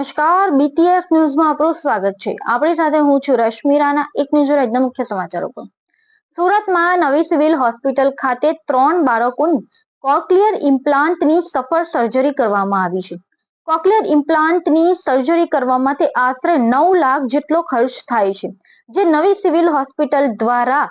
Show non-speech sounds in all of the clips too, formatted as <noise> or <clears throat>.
નમસ્કાર બીટીએસ ન્યૂઝમાં આપનું સ્વાગત છે. આપણી સાથે હું છું રશ્મિ એક ન્યૂઝ એકદમ મુખ્ય સમાચારો પર. સુરતમાં નવી સિવિલ હોસ્પિટલ ખાતે ત્રણ બાળકોની કોક્લિયર ઇમ્પ્લાન્ટની સફળ સર્જરી કરવામાં આવી છે. કોક્લિયર ઇમ્પ્લાન્ટની સર્જરી કરવા માટે આશરે નવ લાખ જેટલો ખર્ચ થાય છે. જે નવી સિવિલ હોસ્પિટલ દ્વારા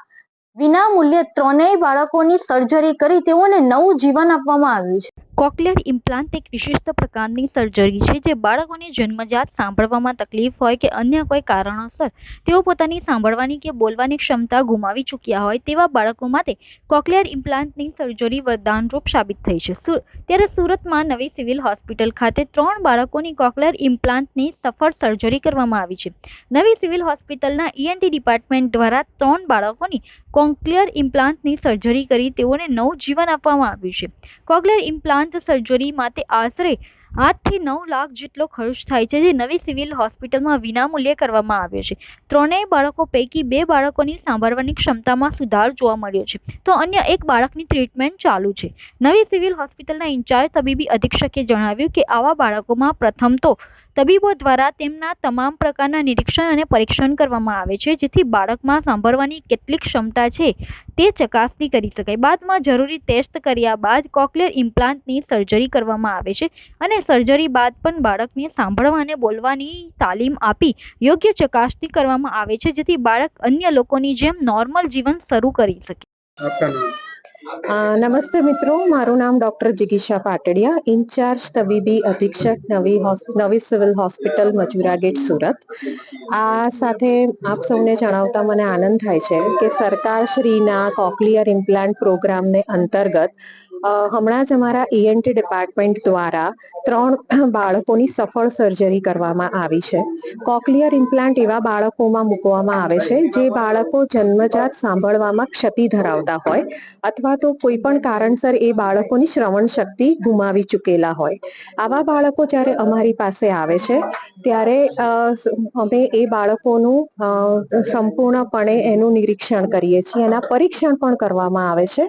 વિના મૂલ્યે ત્રણેય બાળકોની સર્જરી કરી તેઓને નવું જીવન આપવામાં આવ્યું છે. કોક્લિયર ઇમ્પ્લાન્ટ એક વિશિષ્ટ પ્રકારની સર્જરી છે જે બાળકોને જન્મજાત સાંભળવામાં તકલીફ હોય કે અન્ય કોઈ કારણોસર તેઓ પોતાની સાંભળવાની કે બોલવાની ક્ષમતા ગુમાવી ચૂક્યા હોય તેવા બાળકો માટે કોક્લિયર ઇમ્પ્લાન્ટની સર્જરી વરદાનરૂપ સાબિત થઈ છે. ત્યારે સુરતમાં નવી સિવિલ હોસ્પિટલ ખાતે ત્રણ બાળકોની કોક્લિયર ઇમ્પ્લાન્ટની સફળ સર્જરી કરવામાં આવી છે. નવી સિવિલ હોસ્પિટલના ઈએનટી ડિપાર્ટમેન્ટ દ્વારા ત્રણ બાળકોની કોક્લિયર ઇમ્પ્લાન્ટની સર્જરી કરી તેઓને નવું જીવન આપવામાં આવ્યું છે. કોક્લિયર ઇમ્પ્લાન્ટ સર્જરી માટે આશરે આઠથી નવ લાખ જેટલો ખર્ચ થાય છે, જે નવી સિવિલ હોસ્પિટલમાં વિનામૂલ્યે કરવામાં આવ્યો છે. ત્રણેય બાળકો પૈકી બે બાળકોની સાંભળવાની ક્ષમતામાં સુધાર જોવા મળ્યો છે. તો અન્ય એક બાળકની ટ્રીટમેન્ટ ચાલુ છે. નવી સિવિલ હોસ્પિટલના ઇન્ચાર્જ તબીબી અધિક્ષકે જણાવ્યું કે આવા બાળકોમાં પ્રથમ તો તબીબો દ્વારા તેમના તમામ પ્રકારના નિરીક્ષણ અને પરીક્ષણ કરવામાં આવે છે, જેથી બાળકમાં સાંભળવાની કેટલી ક્ષમતા છે તે ચકાસણી કરી શકાય. બાદમાં જરૂરી ટેસ્ટ કર્યા બાદ કોકલિયર ઇમ્પ્લાન્ટની સર્જરી કરવામાં આવે છે અને સર્જરી બાદ પણ બાળકને સાંભળવા અને બોલવાની તાલીમ આપી યોગ્ય ચકાસણી કરવામાં આવે છે, જેથી બાળક અન્ય લોકોની જેમ નોર્મલ જીવન શરૂ કરી શકે. નમસ્તે મિત્રો. મારું નામ ડોક્ટર જિગીશા પાટડિયા. ઇન્ચાર્જ તબીબી અધિક્ષક નવી નવી civil hospital Majura gate, Surat. આ સાથે આપ સૌને જણાવતા મને આનંદ થાય છે કે સરકારશ્રીના કોક્લિયર ઇમ્પ્લાન્ટ પ્રોગ્રામને અંતર્ગત હમણાં જ અમારા ઈએનટી ડિપાર્ટમેન્ટ દ્વારા ત્રણ <clears throat> બાળકોની સફળ સર્જરી કરવામાં આવી છે. કોકલિયર ઇમ્પ્લાન્ટ એવા બાળકોમાં મૂકવામાં આવે છે, જે બાળકો જન્મજાત સાંભળવામાં ક્ષતિ ધરાવતા હોય અથવા તો કોઈ પણ કારણસર એ બાળકોની શ્રવણ શક્તિ ગુમાવી ચૂકેલા હોય. આવા બાળકો જ્યારે અમારી પાસે આવે છે, ત્યારે અમે એ બાળકોનું સંપૂર્ણપણે એનું નિરીક્ષણ કરીએ છીએ. એના પરીક્ષણ પણ કરવામાં આવે છે.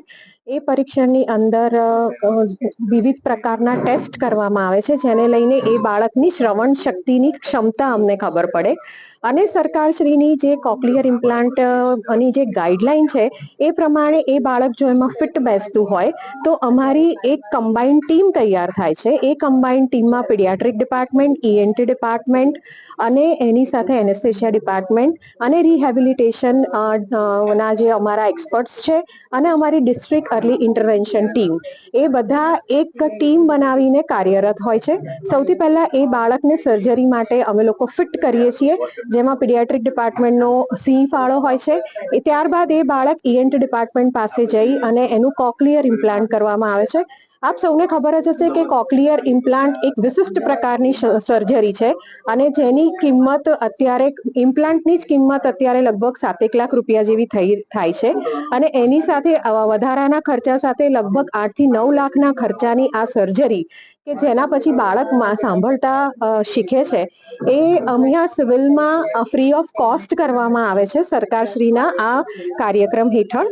એ પરીક્ષણની અંદર વિવિધ પ્રકારના ટેસ્ટ કરવામાં આવે છે, જેને લઈને એ બાળકની શ્રવણ શક્તિની ક્ષમતા અમને ખબર પડે. અને સરકારશ્રીની જે કોક્લિયર ઇમ્પ્લાન્ટની જે ગાઈડલાઈન છે, એ પ્રમાણે એ બાળક જો એમાં ફિટ બેસતું હોય, તો અમારી એક કમ્બાઈન્ડ ટીમ તૈયાર થાય છે. એ કમ્બાઈન્ડ ટીમમાં પીડિયાટ્રિક ડિપાર્ટમેન્ટ ઈએનટી ડિપાર્ટમેન્ટ અને એની સાથે એનેસ્થેશિયા ડિપાર્ટમેન્ટ અને રિહેબિલિટેશન ના જે અમારા એક્સપર્ટ્સ છે અને અમારી ડિસ્ટ્રિક્ટ અર્લી ઇન્ટરવેન્શન ટીમ એ બધા એક ટીમ બનાવીને કાર્યરત હોય છે. સૌથી પહેલા એ બાળકને સર્જરી માટે અમે લોકો ફિટ કરીએ છીએ. જેમાં પીડિયાટ્રિક ડિપાર્ટમેન્ટનો સિંહ ફાળો હોય છે. ત્યારબાદ એ બાળક ઈએનટી ડિપાર્ટમેન્ટ પાસે જઈ અને એનું કોકલિયર ઇમ્પ્લાન્ટ કરવામાં આવે છે. આપ સૌને ખબર જ હશે કે કોકલિયર ઇમ્પ્લાન્ટ એક વિશિષ્ટ પ્રકારની સર્જરી છે અને જેની કિંમત અત્યારે, ઇમ્પ્લાન્ટની જ કિંમત અત્યારે લગભગ સાતેક લાખ રૂપિયા જેવી થઈ, થાય છે અને એની સાથે વધારાના ખર્ચા સાથે લગભગ આઠથી નવ લાખના ખર્ચાની આ સર્જરી કે જેના પછી બાળક સાંભળતા શીખે છે, એ અહીંયા સિવિલમાં ફ્રી ઓફ કોસ્ટ કરવામાં આવે છે સરકારશ્રીના આ કાર્યક્રમ હેઠળ.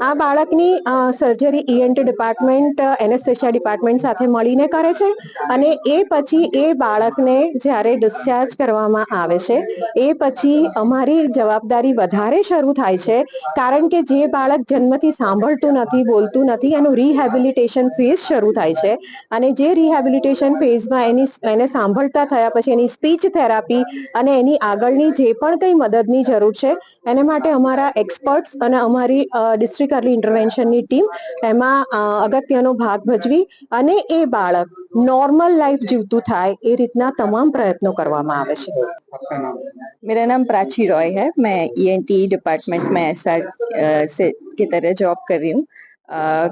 આ બાળકની surgery ENT department anaesthesia department સાથે મળીને કરે છે અને એ પછી એ બાળકને જ્યારે ડિસ્ચાર્જ કરવામાં આવે છે, એ પછી અમારી જવાબદારી વધારે શરૂ થાય છે, કારણ કે જે બાળક જન્મથી સાંભળતું નથી, બોલતું નથી, એનું રિહેબિલિટેશન ફેઝ શરૂ થાય છે અને જે રિહેબિલિટેશન ફેઝમાં એની એને સાંભળતા થયા પછી એની સ્પીચ થેરાપી અને એની આગળની જે પણ કંઈ મદદની જરૂર છે, એને માટે અમારા એક્સપર્ટ્સ અને અમારી ડિસ્ટ્રિક્ટ અર્લી ઇન્ટરવેન્શનની ટીમ એમાં અ, અગત્યનો ભાગ ભજવી અને એ બાળક નોર્મલ લાઈફ જીવતું થાય એ રીતના તમામ પ્રયત્નો કરવામાં આવે છે આપકા નામ मेरा नाम प्राची रॉय है मैं ईएनटी डिपार्टमेंट में एस से की तरह जॉब कर रही हूँ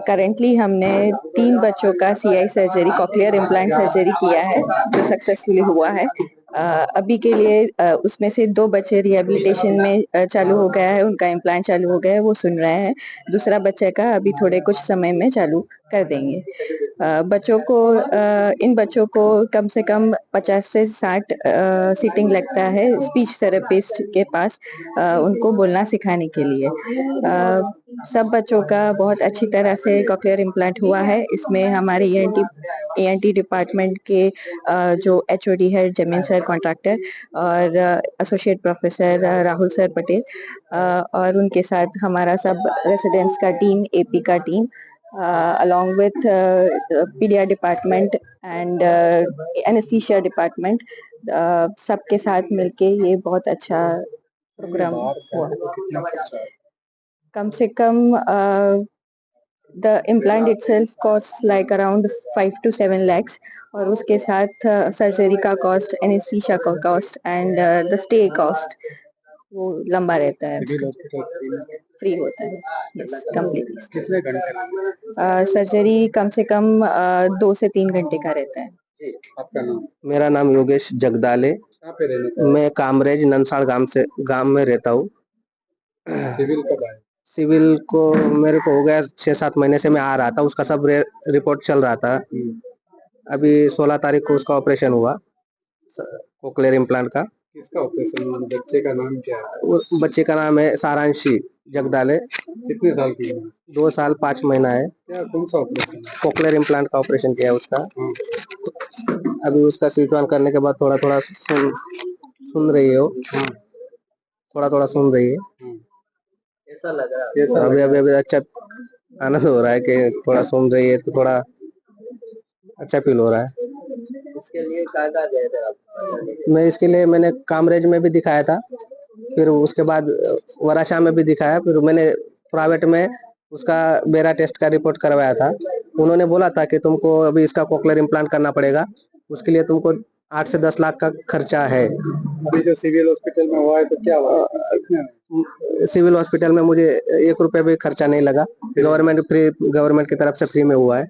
करंटली हमने तीन बच्चों का CI surgery cochlear implant surgery किया है जो सक्सेसफुली हुआ है अ, अभी के लिए उसमें से दो बच्चे रिहेबिलिटेशन में चालू हो गया है, उनका इम्प्लांट चालू हो गया है, वो सुन रहे हैं। दूसरा बच्चे का अभी थोड़े कुछ समय में चालू कर देंगे। बच्चों को इन बच्चों को कम से कम 50 से 60 सीटिंग लगता है स्पीच थेरेपिस्ट के पास उनको बोलना सिखाने के लिए। सब बच्चों का बहुत अच्छी तरह से कॉकलियर इम्प्लांट हुआ है। इसमें हमारे ई एन टी डिपार्टमेंट के जो एचओडी है ज़मीन सर कॉन्ट्रैक्टर और associate professor Rahul sir Patel और उनके साथ हमारा सब रेसिडेंट्स का टीम एपी का team uh, the paedia department and anaesthesia department सबके साथ मिलके ये बहुत अच्छा प्रोग्राम हुआ। कम से कम the implant itself cost like around five to seven lakhs और उसके साथ सर्जरी का कॉस्ट एनेस्थीसिया का cost and the stay cost वो लंबा रहता है फ्री होता है। कंप्लीटली कितने घंटे लगे? सर्जरी कम से कम दो से तीन घंटे का रहता है। आपका नाम? मेरा नाम योगेश जगदाले। का मैं कामरेज नंसाड़ गाँव से गाँव में रहता हूँ। सिविल आए? सिविल को मेरे को हो गया छह सात महीने से मैं आ रहा था उसका सब रिपोर्ट चल रहा था। अभी सोलह तारीख को उसका ऑपरेशन हुआ कोकलेर इम्प्लांट का। किसका ऑपरेशन बच्चे का नाम क्या है? बच्चे का नाम है सारांशी जगदाले। कितने साल की है दो साल पाँच महीना है। क्या कौन सा ऑपरेशन कोकलेर इम्प्लांट का ऑपरेशन किया उसका। हाँ, अभी उसका सीटवान करने के बाद थोड़ा थोड़ा सुन सुन रही है। वो हाँ, थोड़ा थोड़ा सुन रही है। हाँ। ऐसा लग रहा कैसा अभी अभी अभी अच्छा आनंद हो रहा है कि थोड़ा सुन रही है तो थोड़ा अच्छा फील हो रहा है। इसके लिए कहाँ गए थे आप? मैं इसके लिए मैंने कामरेज में भी दिखाया था फिर उसके बाद वराशा में भी दिखाया फिर मैंने प्राइवेट में उसका बेरा टेस्ट का रिपोर्ट करवाया था। उन्होंने बोला था कि तुमको अभी इसका कोकलर इम्प्लांट करना पड़ेगा उसके लिए तुमको आठ से दस लाख का खर्चा है अभी जो सिविल हॉस्पिटल में हुआ है तो क्या हुआ कितने में? सिविल हॉस्पिटल में मुझे एक रुपए भी खर्चा नहीं लगा गवर्नमेंट फ्री गवर्नमेंट की तरफ से फ्री में हुआ है